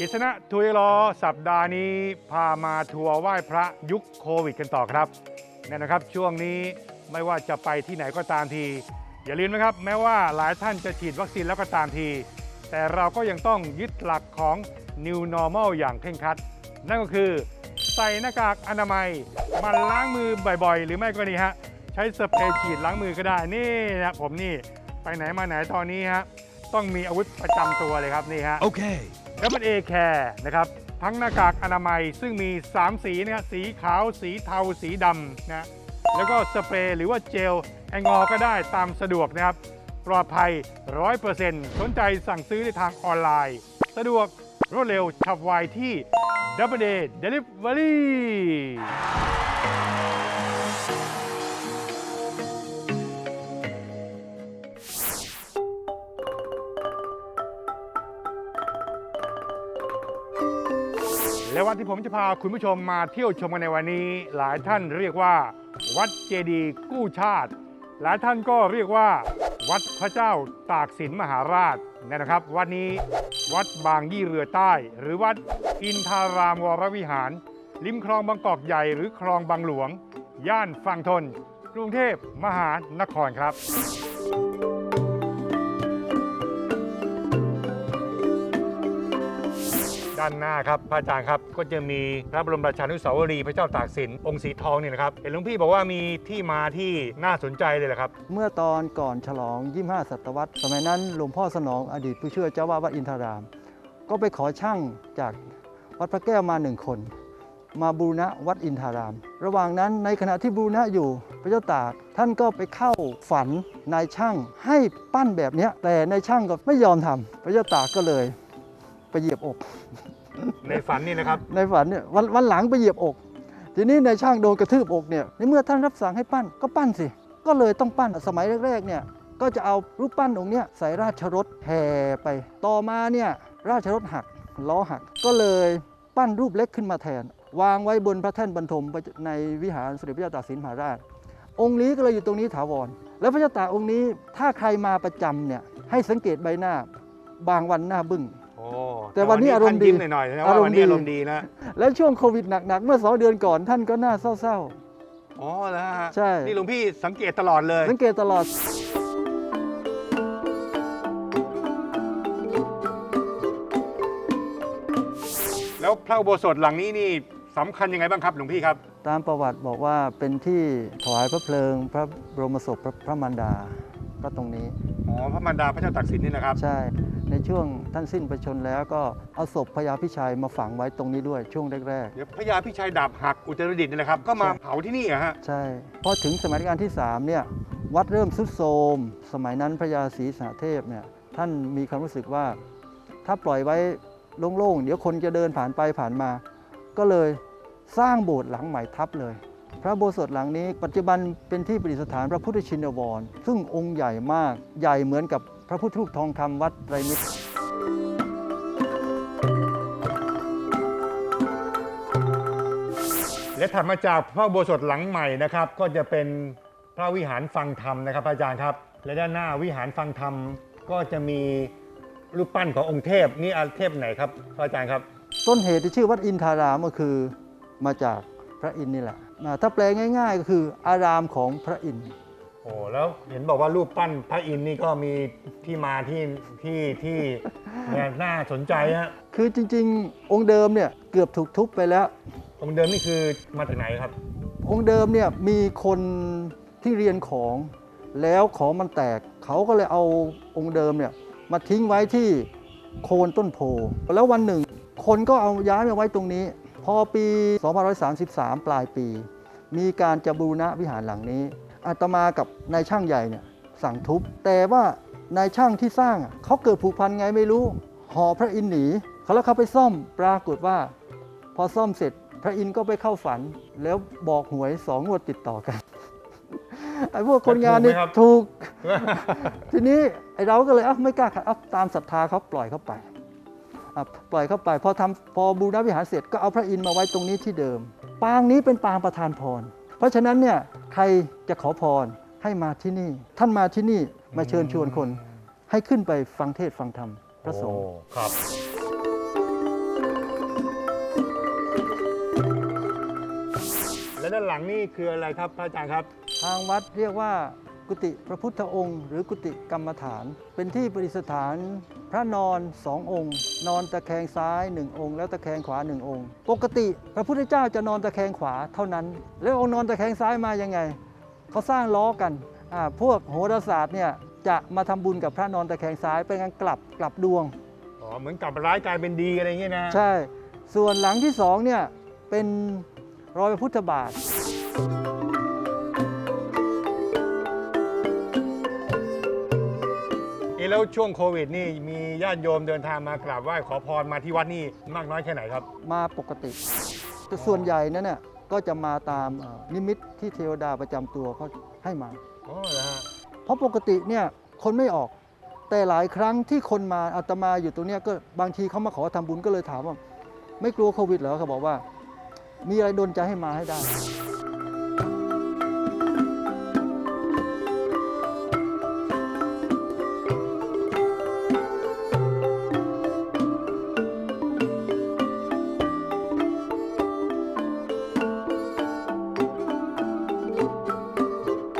กิษณะทุยรอสัปดาห์นี้พามาทัวร์ไหว้พระยุคโควิดกันต่อครับแน่นะครับช่วงนี้ไม่ว่าจะไปที่ไหนก็ตามที อย่าลืมนะครับ แม้ว่าหลายท่านจะฉีดวัคซีนแล้วก็ตามที แต่เราก็ยังต้องยึดหลักของ New Normal อย่างเคร่งครัด นั่นก็คือใส่หน้ากากอนามัยมันล้างมือบ่อยๆ หรือไม่ก็นี่ฮะใช้สเปรย์ฉีดล้างมือก็ได้นี่นะผมนี่ไปไหนมาไหนตอนนี้ฮะต้องมีอาวุธประจำตัวเลยครับนี่ฮะโอเค Okay. ดับเบิลเอแคร์นะครับทั้งหน้ากากอนามัยซึ่งมี 3 สีนะสีขาวสีเทาสีดำนะแล้วก็สเปรย์หรือว่าเจลแอลกอฮอล์ก็ได้ตามสะดวกนะครับ ปลอดภัย 100%สนใจสั่งซื้อในทางออนไลน์ สะดวกรวดเร็วฉับไวที่ Double Day Delivery และวัดที่ผมจะพาคุณผู้ชมมาเที่ยวชมกันในวันนี้ หลายท่านเรียกว่า วัดเจดีย์กู้ชาติ หลายท่านก็เรียกว่า วัดพระเจ้าตากสินมหาราชนะครับ วัดนี้วัดบางยี่เรือใต้ หรือวัดอินทารามวรวิหาร ริมคลองบางกอกใหญ่หรือคลองบางหลวง ย่านฝั่งทน กรุงเทพมหานครครับานหน้าครับพระอาจารย์ครับก็จะมีพระบรมราชานุสาวรีย์พระเจ้าตากสินองค์สีทองเนี่ยนะครับเห็นหลวงพี่บอกว่ามีที่มาที่น่าสนใจเลยเหรอครับ เมื่อตอนก่อนฉลอง 25 ศตวรรษ สมัยนั้นหลวงพ่อสนองอดีตผู้ช่วยเจ้าวาดวัดอินทราม ก็ไปขอช่างจากวัดพระแก้วมาหนึ่งคน มาบูรณะวัดอินทาราม ระหว่างนั้นในขณะที่บูรณะอยู่พระเจ้าตากท่านก็ไปเข้าฝันนายช่างให้ปั้นแบบเนี้ยแต่นายช่างก็ไม่ยอมทำพระเจ้าตากก็เลยไปเหยียบอก ในฝันนี่นะครับ ในฝันเนี่ยวันวันหลังไปเหยียบอก ทีนี้ในช่างโดนกระทืบอกเนี่ยในเมื่อท่านรับสั่งให้ปั้นก็ปั้นสิ ก็เลยต้องปั้นสมัยแรกๆเนี่ยก็จะเอารูปปั้นองค์เนี้ยใส่ราชรถแห่ไป ต่อมาเนี่ยราชรถหักล้อหักก็เลยปั้นรูปเล็กขึ้นมาแทน วางไว้บนพระแท่นบรรทมในวิหารสมเด็จพระเจ้าตากสินมหาราช องค์นี้ก็เลยอยู่ตรงนี้ถาวร แล้วพระเจ้าตากองค์นี้ถ้าใครมาประจำเนี่ยให้สังเกตใบหน้า บางวันหน้าบึ้ง โอ้แต่วันนี้อารมณ์ดีท่นยิ้หน่อยๆนะว่าวันนี้อารมณ์ดีนะแล้วช่วงโควิดหนักๆเมื่อสองเดือนก่อนท่านก็หน้าเศร้าอ๋อแล้วฮะใช่นี่หลวงพี่สังเกตตลอดเลยๆสังเกตตลอดแล้วพระอุโบสถหลังนี้นี่สำคัญยังไงบ้างครับหลวงพี่ครับ ตามประวัติบอกว่าเป็นที่ถวายพระเพลิงพระบรมศพพระพระมารดาก็ตรงนี้อ๋อพระมารดาพระเจ้าตากสินนี่นะครับ ใช่ ในช่วงท่านสิ้นพระชนม์แล้วก็เอาศพพญาพิชัยมาฝังไว้ตรงนี้ด้วยช่วงแรกเดี๋ยวพระยาพิชัยดาบหักอุตรดิตถ์นี่แหละครับ ก็มาเผาที่นี่เหรอฮะ ๆ ใช่ พอถึงสมัยรัชกาลที่3เนี่ยวัดเริ่มทรุดโทรม สมัยนั้นพระยาศรีสหเทพเนี่ยท่านมีความรู้สึกว่า ถ้าปล่อยไว้โล่งๆ เดี๋ยวคนจะเดินผ่านไปผ่านมา ก็เลยสร้างโบสถ์หลังใหม่ทับเลย พระโบสถ์หลังนี้ปัจจุบันเป็นที่ประดิษฐานพระพุทธชินวร ซึ่งองค์ใหญ่มากใหญ่เหมือนกับ พระพุทธรูปทองคำวัดไตรมิตรและถัดมาจากพระอุโบสถหลังใหม่นะครับ ก็จะเป็นพระวิหารฟังธรรมนะครับพระอาจารย์ครับ และด้านหน้าวิหารฟังธรรมก็จะมีรูปปั้นขององค์เทพนี่อาเทพไหนครับพระอาจารย์ครับ ต้นเหตุที่ชื่อวัดอินทารามก็คือมาจากพระอินทร์นี่แหละอ่าถ้าแปลง่าย ๆ ก็คืออารามของพระอินทร์โอ้แล้วเห็นบอกว่ารูปปั้นพระอินทร์นี่ก็มีที่มาที่ที่ที่เนี่ยน่าสนใจฮะคือจริง ๆ องค์เดิมเนี่ยเกือบถูกทุบไปแล้ว องค์เดิมนี่คือมาจากไหนครับ องค์เดิมเนี่ยมีคนที่เรียนของแล้วของมันแตกเขาก็เลยเอาองค์เดิมเนี่ยมาทิ้งไว้ที่โคนต้นโพแล้ววันหนึ่ง คนก็เอาย้ายมาไว้ตรงนี้ พอปี 2533 ปลายปี มีการจะบูรณะวิหารหลังนี้ อาตมากับนายช่างใหญ่เนี่ยสั่งทุบ แต่ว่านายช่างที่สร้างเขาเกิดผูกพันไงไม่รู้ห่อพระอินทร์หนีเขาแล้วเขาไปซ่อมปรากฏว่า พอซ่อมเสร็จพระอินทร์ก็ไปเข้าฝัน แล้วบอกหวยสองงวดติดต่อกันไอ้พวกคนงานนี่ถูก ทีนี้ไอ้เราก็เลยเอ้าไม่กล้าขัดเอ้าตามศรัทธาเขาปล่อยเข้าไปปล่อยเข้าไปพอทำพอบูรณวิหารเสร็จก็เอาพระอินทร์มาไว้ตรงนี้ที่เดิม ปางนี้เป็นปางประธานพร เพราะฉะนั้นเนี่ยใครจะขอพรให้มาที่นี่ ท่านมาที่นี่มาเชิญชวนคน ให้ขึ้นไปฟังเทศฟังธรรมพระสงฆ์ครับ และด้านหลังนี่คืออะไรครับพระอาจารย์ครับ ทางวัดเรียกว่ากุฏิพระพุทธองค์ หรือกุฏิกรรมฐาน เป็นที่ปฏิสถาน พระนอนสององค์ นอนตะแคงซ้ายหนึ่งองค์ แล้วตะแคงขวาหนึ่งองค์ ปกติพระพุทธเจ้าจะนอนตะแคงขวาเท่านั้น แล้วองค์นอนตะแคงซ้ายมายังไงเขาสร้างล้อกันอ่าพวกโหราศาสตร์เนี่ยจะมาทำบุญกับพระนอนตะแคงซ้ายเป็นการกลับกลับดวงอ๋อเหมือนกลับร้ายกลายเป็นดีอะไรอย่างเงี้ยนะใช่ ส่วนหลังที่สองเนี่ยเป็นรอยพระพุทธบาท เอะแล้วช่วงโควิดนี่มีญาติโยมเดินทางมากราบไหว้ขอพรมาที่วัดนี่มากน้อยแค่ไหนครับ มาปกติแต่ส่วนใหญ่นั้นเนี่ยก็จะมาตามเอ่อนิมิตที่เทวดาประจำตัวเขาให้มา อ๋อเหรอฮะเพราะปกติเนี่ยคนไม่ออก แต่หลายครั้งที่คนมาอาตมาอยู่ตรงเนี้ยก็บางทีเขามาขอทำบุญก็เลยถามว่า ไม่กลัวโควิดเหรอเขาบอกว่า มีอะไรดนใจให้มาให้ได้